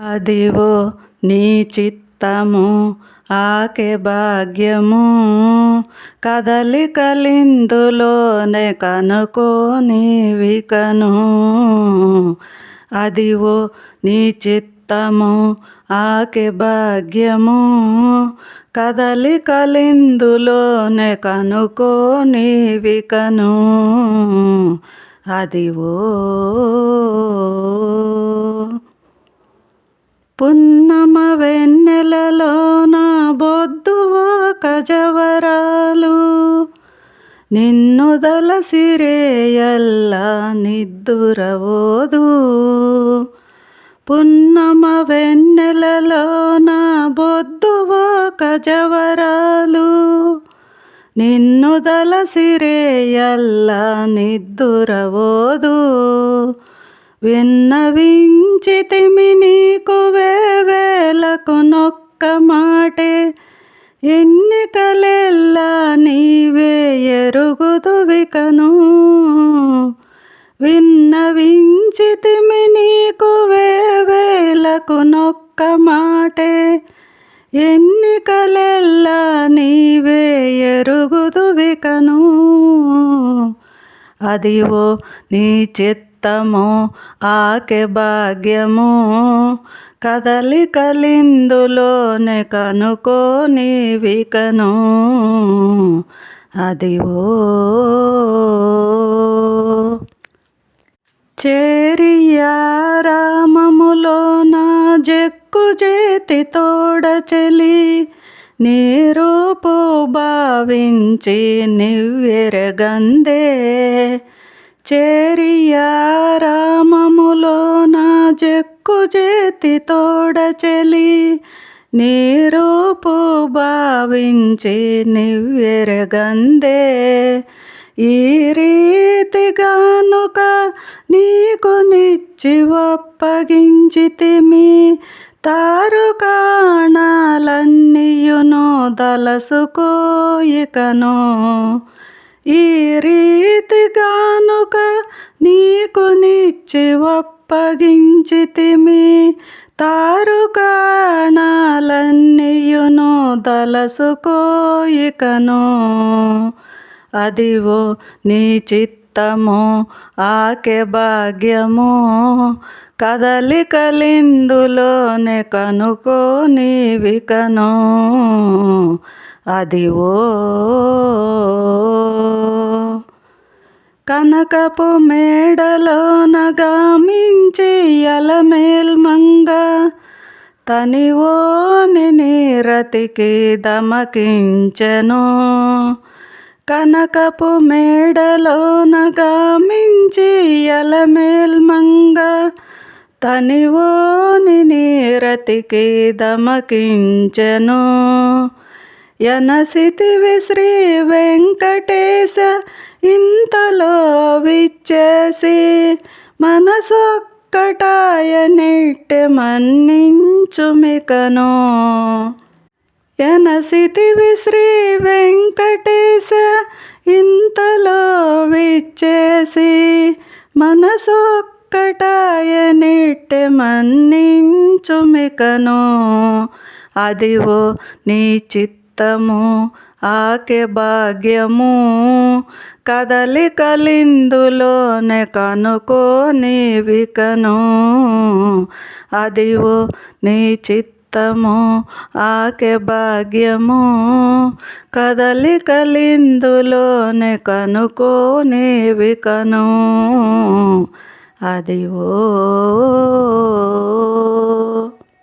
అదివో నీ చిత్తము ఆకె భాగ్యము. కదలికలిందులోనే కనుకోనివికను. అదివో నీ చిత్తము ఆకె భాగ్యము. కదలికలిందులోనే కనుకోనివికను. అదివో పున్నమ వెన్నెలలో నా బొద్దువో కజవరాలు. నిన్నుదల సిరేయల్ల నిద్దురవోదు. పున్నమ వెన్నెలలో నా బొద్దువో కజవరాలు. నిన్నుదల సిరేయల్ల నిద్దురవోదు. విన్నవించితిమి నీకు వేవేలకు నొక్క మాటే. ఎన్నికలెల్లా నీవే ఎరుగుదువికను విన్నవించితిమి నీకు వేవేలకు నొక్క మాటే. ఎన్నికలెల్లా నీవే ఎరుగుదువికను అదివో నీ చిత్త చిత్తము ఆకె భాగ్యము. కదలికలిందులోనే కనుకోనివికను అదివో చేరియారామములోన జక్కు చేతి తోడ చెలి. నీరూపు భావించి నివ్వెరగందే. చేరియారామములోన జక్కు చేతి తోడ చెలి నీరూపు భావించి నివ్వెరగందే. ఈ రీతిగానుక నీకు నిచ్చి ఒప్పగించితిమి తారుకాణాలన్నీయును దలసుకోయికను ఈ రీతిగానుక నీకు నిచ్చి ఒప్పగించితిమి. తారుకాణాలన్నీయును దలసుకోయికను. అదివో నీ చిత్తము ఆకె భాగ్యము. కదలికలిందులోనే కనుకోనివికను. అదివో కనకపు మేడలోన గామించి అలమేల్మంగ తనివోని నీరతికి దమకించెను. కనకపు మేడలోన గామించి అలమేల్మంగ తనివోని నీరతికి దమకించెను. యనసితివి శ్రీ వెంకటేశ ఇంతలో విచ్చేసి మనసొక్కటాయ నెట్టె మన్నించుమికను. యనసితివి శ్రీ వెంకటేశ ఇంతలో విచ్చేసి మనసొక్కటాయ నెట్టె మన్నించుమికను. అదివో నీ చిత్తము ఆకె భాగ్యము. కదలికలిందులోనే కనుకోనివికను. అదివో నీ చిత్తము ఆకె భాగ్యము. కదలికలిందులోనే కనుకోనివికను. అదివో